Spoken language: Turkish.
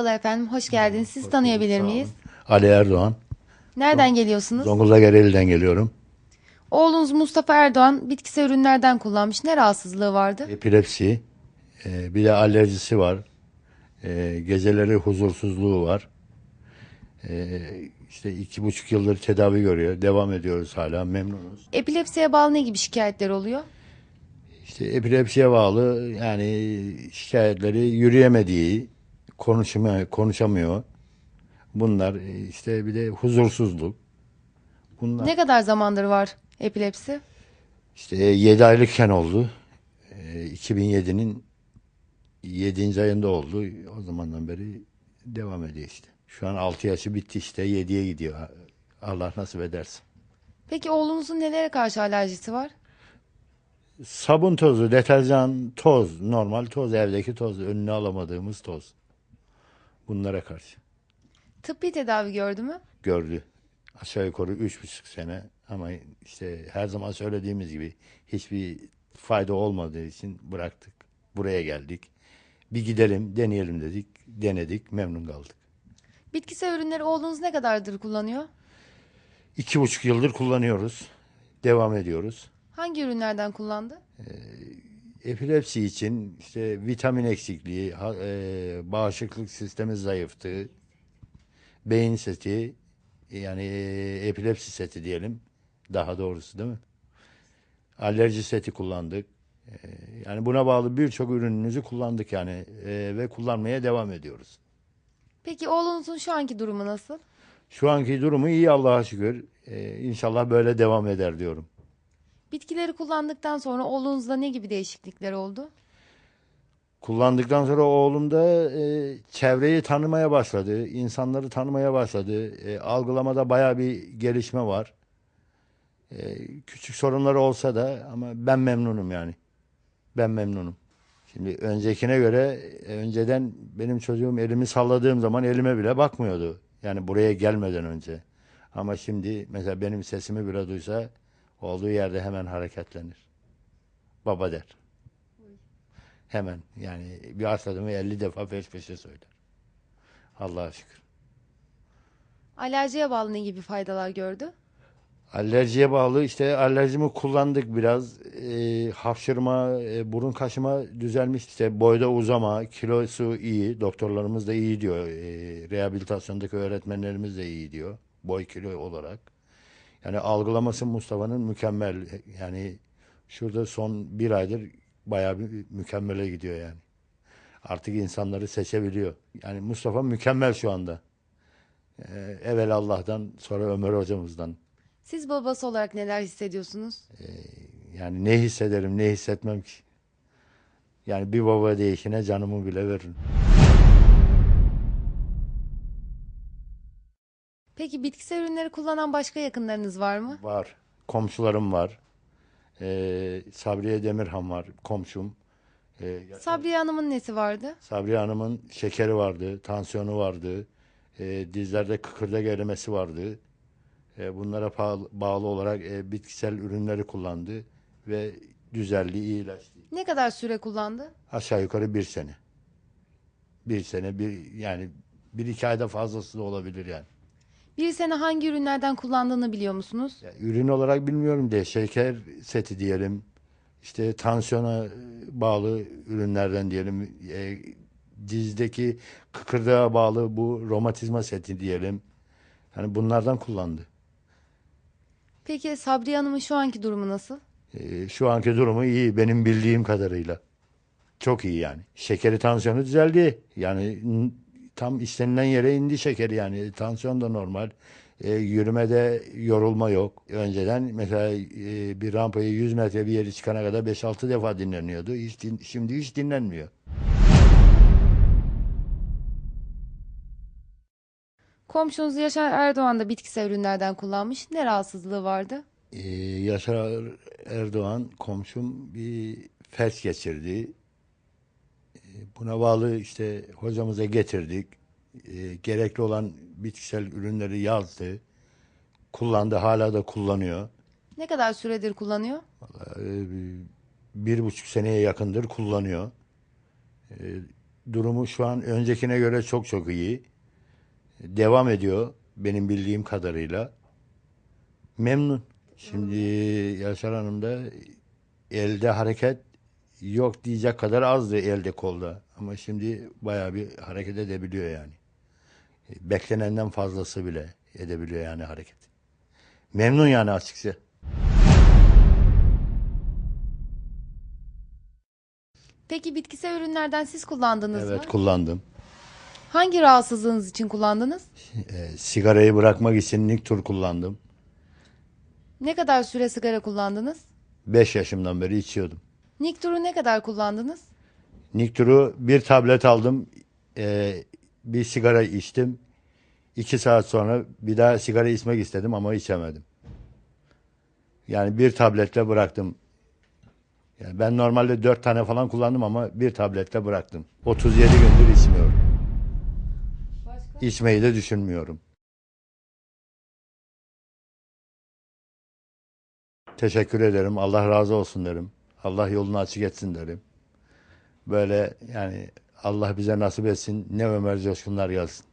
Merhabalar efendim, hoş geldiniz. Sizi tanıyabilir Sağ olun. miyiz? Ali Erdoğan. Nereden geliyorsunuz? Zonguldak Ereğli'den geliyorum. Oğlunuz Mustafa Erdoğan bitkisel ürünlerden kullanmış. Ne rahatsızlığı vardı? Epilepsi. e, bir de alerjisi var. E, geceleri huzursuzluğu var. E, işte iki buçuk yıldır tedavi görüyor. Devam ediyoruz hala. Memnunuz. Epilepsiye bağlı ne gibi şikayetler oluyor? İşte epilepsiye bağlı yani şikayetleri yürüyemediği, konuşamıyor, konuşamıyor. Bunlar e, işte bir de huzursuzluk. Bunlar Ne kadar zamandır var epilepsi? İşte 7 aylıkken oldu. Ee, 2007'nin 7. ayında oldu. O zamandan beri devam ediyor işte. Şu an 6 yaşı bitti işte 7'ye gidiyor. Allah nasip ederse. Peki oğlunuzun nelere karşı alerjisi var? Sabun tozu, deterjan, toz, normal toz, evdeki toz, önüne alamadığımız toz. Bunlara karşı Tıbbi tedavi gördü mü? gördü. Aşağı yukarı üç buçuk sene ama işte her zaman söylediğimiz gibi hiçbir fayda olmadığı için bıraktık. Buraya geldik. Bir gidelim, deneyelim dedik. Denedik, memnun kaldık. Bitkisel ürünleri oğlunuz ne kadardır kullanıyor? İki buçuk yıldır kullanıyoruz. Devam ediyoruz. Hangi ürünlerden kullandı? Epilepsi için işte vitamin eksikliği, e, bağışıklık sistemi zayıftı, beyin seti, yani e, epilepsi seti diyelim, daha doğrusu değil mi? Alerji seti kullandık. E, yani buna bağlı birçok ürünümüzü kullandık yani e, ve kullanmaya devam ediyoruz. Peki oğlunuzun şu anki durumu nasıl? Şu anki durumu iyi Allah'a şükür. E, inşallah böyle devam eder diyorum. Bitkileri kullandıktan sonra oğlunuzda ne gibi değişiklikler oldu? Kullandıktan sonra oğlum da e, çevreyi tanımaya başladı, insanları tanımaya başladı. E, algılamada baya bir gelişme var. E, küçük sorunları olsa da ama ben memnunum yani. Ben memnunum. Şimdi öncekine göre e, önceden benim çocuğum elimi salladığım zaman elime bile bakmıyordu. Yani buraya gelmeden önce. Ama şimdi mesela benim sesimi bile duysa olduğu yerde hemen hareketlenir. Baba der. Hemen yani bir atladığımı 50 defa peş peşe söyler. Allah'a şükür. Alerjiye bağlı ne gibi faydalar gördü? Alerjiye bağlı işte alerjimi kullandık biraz. Ee, hapşırma, e, burun kaşıma düzelmiş. İşte boyda uzama, kilosu iyi. Doktorlarımız da iyi diyor. Ee, rehabilitasyondaki öğretmenlerimiz de iyi diyor. Boy kilo olarak. Yani algılaması Mustafa'nın mükemmel. Yani şurada son bir aydır bayağı bir mükemmele gidiyor yani. Artık insanları seçebiliyor. Yani Mustafa mükemmel şu anda. Ee, evvel Allah'tan sonra Ömer hocamızdan. Siz babası olarak neler hissediyorsunuz? Yani ne hissederim ne hissetmem ki. Yani bir baba değişine canımı bile veririm. Peki bitkisel ürünleri kullanan başka yakınlarınız var mı? Var. Komşularım var. Ee, Sabriye Demirhan var komşum. Ee, Sabriye Hanım'ın nesi vardı? Sabriye Hanım'ın şekeri vardı, tansiyonu vardı. Ee, dizlerde kıkırdak erimesi vardı. Ee, bunlara pahalı- bağlı olarak e, bitkisel ürünleri kullandı ve düzeldi, iyileşti. Ne kadar süre kullandı? Aşağı yukarı bir sene. Bir sene, bir yani bir iki ayda fazlası da olabilir yani. Bir sene hangi ürünlerden kullandığını biliyor musunuz? Ya, ürün olarak bilmiyorum de şeker seti diyelim. İşte tansiyona bağlı ürünlerden diyelim. E, dizdeki kıkırdağa bağlı bu romatizma seti diyelim. Hani bunlardan kullandı. Peki Sabriye Hanım'ın şu anki durumu nasıl? E, şu anki durumu iyi benim bildiğim kadarıyla. Çok iyi yani. Şekeri tansiyonu düzeldi. Yani tam istenilen yere indi şekeri yani. Tansiyon da normal. E, yürümede yorulma yok. Önceden mesela e, bir rampayı 100 metre bir yeri çıkana kadar 5-6 defa dinleniyordu. Hiç din- şimdi hiç dinlenmiyor. Komşunuz Yaşar Erdoğan da bitkisel ürünlerden kullanmış. Ne rahatsızlığı vardı? Ee, Yaşar Erdoğan komşum bir felç geçirdi. Buna bağlı işte hocamıza getirdik. Ee, gerekli olan bitkisel ürünleri yazdı. Kullandı, hala da kullanıyor. Ne kadar süredir kullanıyor? Ee, bir buçuk seneye yakındır kullanıyor. Ee, durumu şu an öncekine göre çok çok iyi. Devam ediyor benim bildiğim kadarıyla. Memnun. Şimdi Yaşar Hanım da elde hareket yok diyecek kadar azdı elde kolda. Ama şimdi bayağı bir hareket edebiliyor yani. Beklenenden fazlası bile edebiliyor yani hareket. Memnun yani açıkça. Peki bitkisel ürünlerden siz kullandınız Evet mı? kullandım. Hangi rahatsızlığınız için kullandınız? Ee, sigarayı bırakmak için Niktur kullandım. Ne kadar süre sigara kullandınız? 5 yaşımdan beri içiyordum. Niktur'u ne kadar kullandınız? Niktur'u bir tablet aldım. Ee, bir sigara içtim. 2 saat sonra bir daha sigara içmek istedim ama içemedim. Yani bir tabletle bıraktım. Yani ben normalde 4 tane falan kullandım ama bir tabletle bıraktım. 37 gündür içmiyorum. Başka? İçmeyi de düşünmüyorum. Teşekkür ederim. Allah razı olsun derim. Allah yolunu açık etsin derim. Böyle yani Allah bize nasip etsin. Ne Ömer Coşkunlar gelsin.